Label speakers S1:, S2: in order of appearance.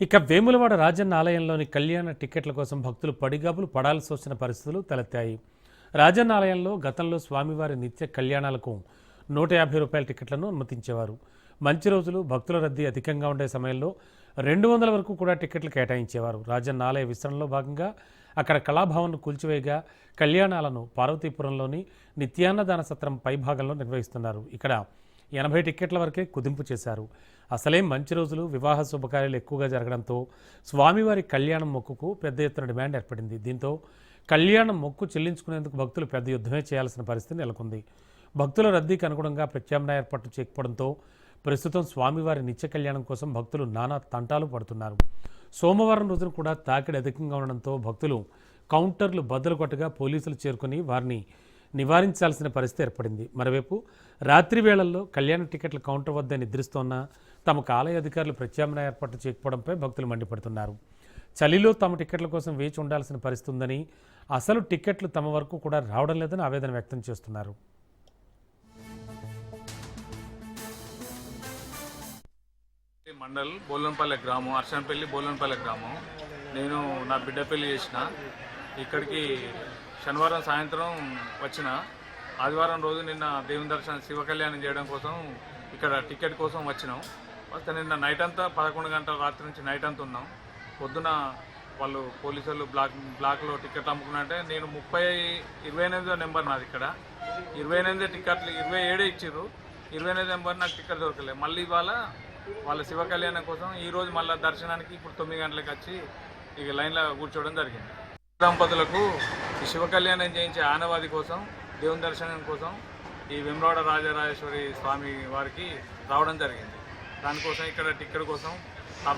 S1: ఇక వేములవాడ రాజన్న ఆలయంలోని కళ్యాణ టిక్కెట్ల కోసం భక్తులు పడిగాపులు పడాల్సి వచ్చిన పరిస్థితులు తలెత్తాయి. రాజన్న ఆలయంలో గతంలో స్వామివారి నిత్య కళ్యాణాలకు నూట యాభై రూపాయల టికెట్లను అనుమతించేవారు. మంచి రోజులు భక్తుల రద్దీ అధికంగా ఉండే సమయంలో రెండు వందల వరకు కూడా టికెట్లు కేటాయించేవారు. రాజన్న ఆలయ విస్తరణలో భాగంగా అక్కడ కళాభవన్ను కూల్చివేయగా కళ్యాణాలను పార్వతీపురంలోని నిత్యాన్నదాన సత్రం పైభాగంలో నిర్వహిస్తున్నారు. ఇక్కడ ఎనభై టిక్కెట్ల వరకే కుదింపు చేశారు. అసలే మంచి రోజులు వివాహ శుభకార్యాలు ఎక్కువగా జరగడంతో స్వామివారి కళ్యాణం మొక్కుకు పెద్ద ఎత్తున డిమాండ్ ఏర్పడింది. దీంతో కళ్యాణం మొక్కు చెల్లించుకునేందుకు భక్తులు పెద్ద యుద్ధమే చేయాల్సిన పరిస్థితి నెలకొంది. భక్తుల రద్దీకి అనుగుణంగా ప్రత్యామ్నాయ ఏర్పాట్లు చేయకపోవడంతో ప్రస్తుతం స్వామివారి నిత్య కళ్యాణం కోసం భక్తులు నానా తంటాలు పడుతున్నారు. సోమవారం రోజున కూడా తాకిడి అధికంగా ఉండడంతో భక్తులు కౌంటర్లు బద్దలు కొట్టగా పోలీసులు చేరుకుని వారిని నివారించాల్సిన పరిస్థితి ఏర్పడింది. మరోవైపు రాత్రి వేళల్లో కళ్యాణ టికెట్ల కౌంటర్ వద్ద నిద్రిస్తోన్న తమకు ఆలయ అధికారులు ప్రత్యామ్నాయ ఏర్పాట్లు చేయకపోవడంపై భక్తులు మండిపడుతున్నారు. చలిలో తమ టికెట్ల కోసం వేచి ఉండాల్సిన పరిస్థితి ఉందని అసలు టికెట్లు తమ వరకు కూడా రావడం లేదని ఆవేదన వ్యక్తం చేస్తున్నారు.
S2: మండల్ బోలన్పల్లె గ్రామం అర్షన్పల్లి బోలన్పల్లె గ్రామం. నేను నా బిడ్డ పెళ్ళి చేసిన. ఇక్కడికి శనివారం సాయంత్రం వచ్చిన ఆదివారం రోజు నిన్న దేవుని దర్శనం శివ కళ్యాణం చేయడం కోసం ఇక్కడ టికెట్ కోసం వచ్చినాం. వస్తే నిన్న నైట్ అంతా పదకొండు గంటల రాత్రి నుంచి నైట్ అంతా ఉన్నాం. పొద్దున వాళ్ళు పోలీసు బ్లాక్ బ్లాక్లో టికెట్ అమ్ముకున్నట్టే నేను ముప్పై ఇరవై ఎనిమిదో నెంబర్ నాది ఇక్కడ. ఇరవై ఎనిమిది టికెట్లు ఇరవై ఏడే ఇచ్చిర్రు. ఇరవై ఎనిమిది నెంబర్ నాకు టికెట్ దొరకలేదు మళ్ళీ ఇవాళ వాళ్ళ శివ కళ్యాణం కోసం ఈరోజు మళ్ళీ దర్శనానికి ఇప్పుడు తొమ్మిది గంటలకు వచ్చి ఇక లైన్లో కూర్చోవడం జరిగింది. దంపతులకు ఈ శివ కళ్యాణం చేయించే ఆనవాది కోసం దేవుని దర్శనం కోసం ఈ వెమ్లవాడ రాజరాజేశ్వరి స్వామి వారికి రావడం జరిగింది. దానికోసం ఇక్కడ టిక్కెట్ కోసం ఆ